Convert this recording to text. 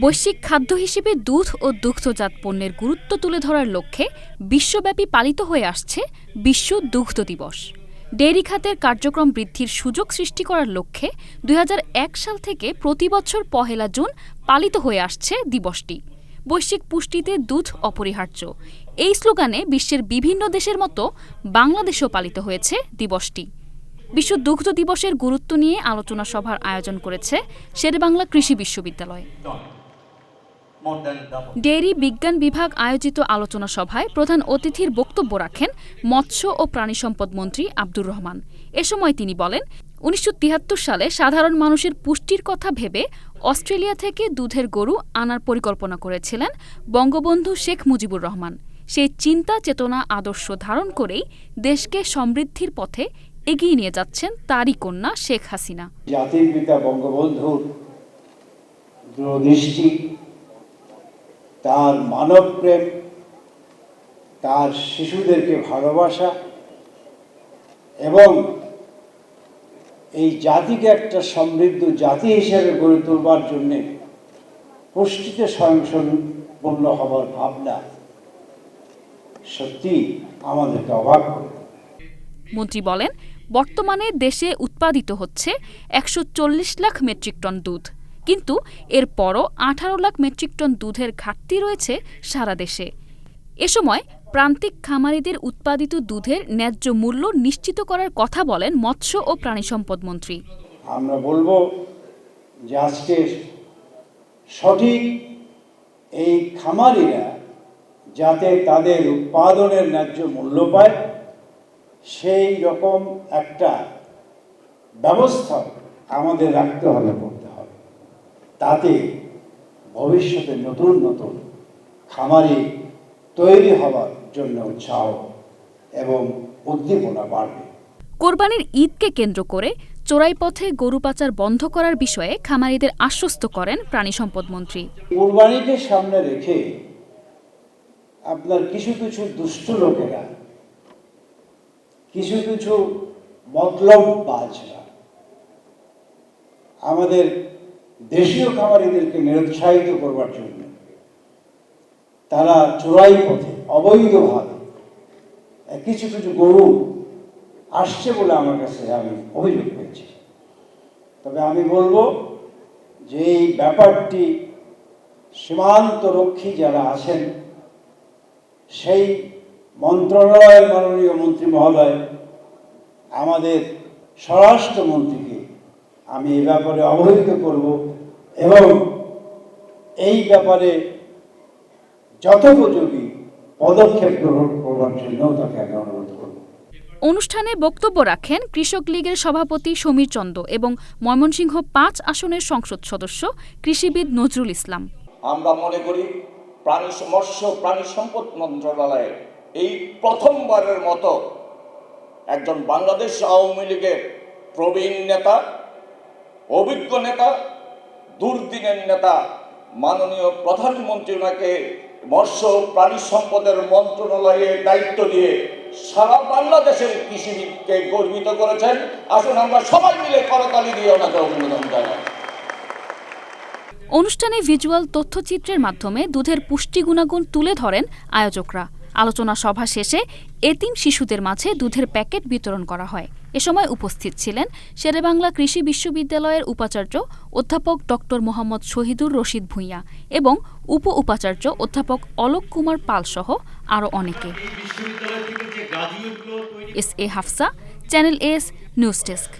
বৈশ্বিক খাদ্য হিসেবে দুধ ও দুগ্ধজাত পণ্যের গুরুত্ব তুলে ধরার লক্ষ্যে বিশ্বব্যাপী পালিত হয়ে আসছে বিশ্ব দুগ্ধ দিবস। ডেয়ারি খাতের কার্যক্রম বৃদ্ধির সুযোগ সৃষ্টি করার লক্ষ্যে দুই হাজার এক সাল থেকে প্রতি বছর পহেলা জুন পালিত হয়ে আসছে দিবসটি। বৈশ্বিক পুষ্টিতে দুধ অপরিহার্য। এই স্লোগানে বিশ্বের বিভিন্ন দেশের মতো বাংলাদেশেও পালিত হয়েছে দিবসটি। বিশ্ব দুগ্ধ দিবসের গুরুত্ব নিয়ে আলোচনা সভার আয়োজন করেছে শেরেবাংলা কৃষি বিশ্ববিদ্যালয়. ডেয়ারি বিজ্ঞান বিভাগ আয়োজিত আলোচনা সভায় প্রধান অতিথির বক্তব্য রাখেন মৎস্য ও প্রাণী সম্পদ মন্ত্রী আব্দুর রহমান। এ সময় তিনি বলেন উনিশশো তিয়াত্তর সালে সাধারণ মানুষের পুষ্টির কথা ভেবে অস্ট্রেলিয়া থেকে দুধের গরু আনার পরিকল্পনা করেছিলেন বঙ্গবন্ধু শেখ মুজিবুর রহমান। সেই চিন্তা চেতনা আদর্শ ধারণ করেই দেশকে সমৃদ্ধির পথে এগিয়ে নিয়ে যাচ্ছেন তারই কন্যা শেখ হাসিনা। জাতির পিতা বঙ্গবন্ধুর দূরদৃষ্টি তার মানব প্রেম, তার শিশুদেরকে ভালোবাসা এবং এই জাতিকে একটা সমৃদ্ধ জাতি হিসেবে গড়ে তোলবার জন্যে পুষ্টিতে স্বয়ংসম্পূর্ণ হবার ভাবনা সত্যি আমাদেরকে করে। মন্ত্রী বলেন, বর্তমানে দেশে উৎপাদিত হচ্ছে একশো চল্লিশ লাখ মেট্রিক টন দুধ। কিন্তু এরপরও আঠারো লাখ মেট্রিক টন দুধের ঘাটতি রয়েছে সারা দেশে। এ সময় প্রান্তিক খামারিদের উৎপাদিত দুধের ন্যায্য মূল্য নিশ্চিত করার কথা বলেন মৎস্য ও প্রাণী সম্পদ মন্ত্রী। আমরা বলব যে আজকে সঠিক এই খামারিরা যাতে তাদের উৎপাদনের ন্যায্য মূল্য পায়, সেই রকম একটা ব্যবস্থা আমাদের রাখতে হবে। করতে তাতে ভবিষ্যতে নতুন নতুন খামারি তৈরি হওয়ার জন্য উৎসাহ এবং উদ্দীপনা বাড়বে। কোরবানির ঈদকে কেন্দ্র করে চোরাই পথে গরু পাচার বন্ধ করার বিষয়ে খামারিদের আশ্বস্ত করেন প্রাণী সম্পদ মন্ত্রী। কোরবানিকে সামনে রেখে আপনার কিছু কিছু দুষ্ট লোকেরা কিছু কিছু মতলব বাজরা আমাদের দেশীয় খামারিদেরকে নিরুৎসাহিত করবার জন্য তারা চোরাই পথে, অবৈধভাবে কিছু কিছু গরু আসছে বলে আমার কাছে আমি অভিযোগ পেয়েছি। তবে আমি বলব যে এই ব্যাপারটি সীমান্ত রক্ষী যারা আছেন, সেই মন্ত্রণালয়ের মাননীয় মন্ত্রী মহোদয়, আমাদের স্বরাষ্ট্রমন্ত্রীকে আমি এ ব্যাপারে অবহিত করব এবং এই ব্যাপারে যথোপযোগী পদক্ষেপ গ্রহণ করবার জন্য তাকে আমি অনুরোধ করব। অনুষ্ঠানে বক্তব্য রাখেন কৃষক লীগের সভাপতি সমীর চন্দ এবং ময়মনসিংহ পাঁচ আসনের সংসদ সদস্য কৃষিবিদ নজরুল ইসলাম। আমরা মনে করি প্রাণী মৎস্য প্রাণী সম্পদ মন্ত্রণালয়ে এই প্রথমবারের মতো একজন বাংলাদেশ আওয়ামী লীগের প্রবীণ নেতা অভিজ্ঞ নেতা, দুর্দিনের নেতা, মাননীয় প্রধানমন্ত্রী ওনাকে মৎস্য প্রাণী সম্পদের মন্ত্রণালয়ে দায়িত্ব দিয়ে সারা বাংলাদেশের কৃষিবিদকে গর্বিত করেছেন। আসুন আমরা সবাই মিলে করতালি দিয়ে ওনাকে অভিনন্দন জানাই। অনুষ্ঠানে ভিজুয়াল তথ্যচিত্রের মাধ্যমে দুধের পুষ্টি গুণাগুণ তুলে ধরেন আয়োজকরা। আলোচনা সভা শেষে এতিম শিশুদের মাঝে দুধের প্যাকেট বিতরণ করা হয়। এ সময় উপস্থিত ছিলেন শেরেবাংলা কৃষি বিশ্ববিদ্যালয়ের উপাচার্য অধ্যাপক ডক্টর মোহাম্মদ শহীদুর রশিদ ভূঁইয়া এবং উপ উপাচার্য অধ্যাপক অলোক কুমার পাল সহ আরও অনেকে। S A Hafsa, channel S, news desk.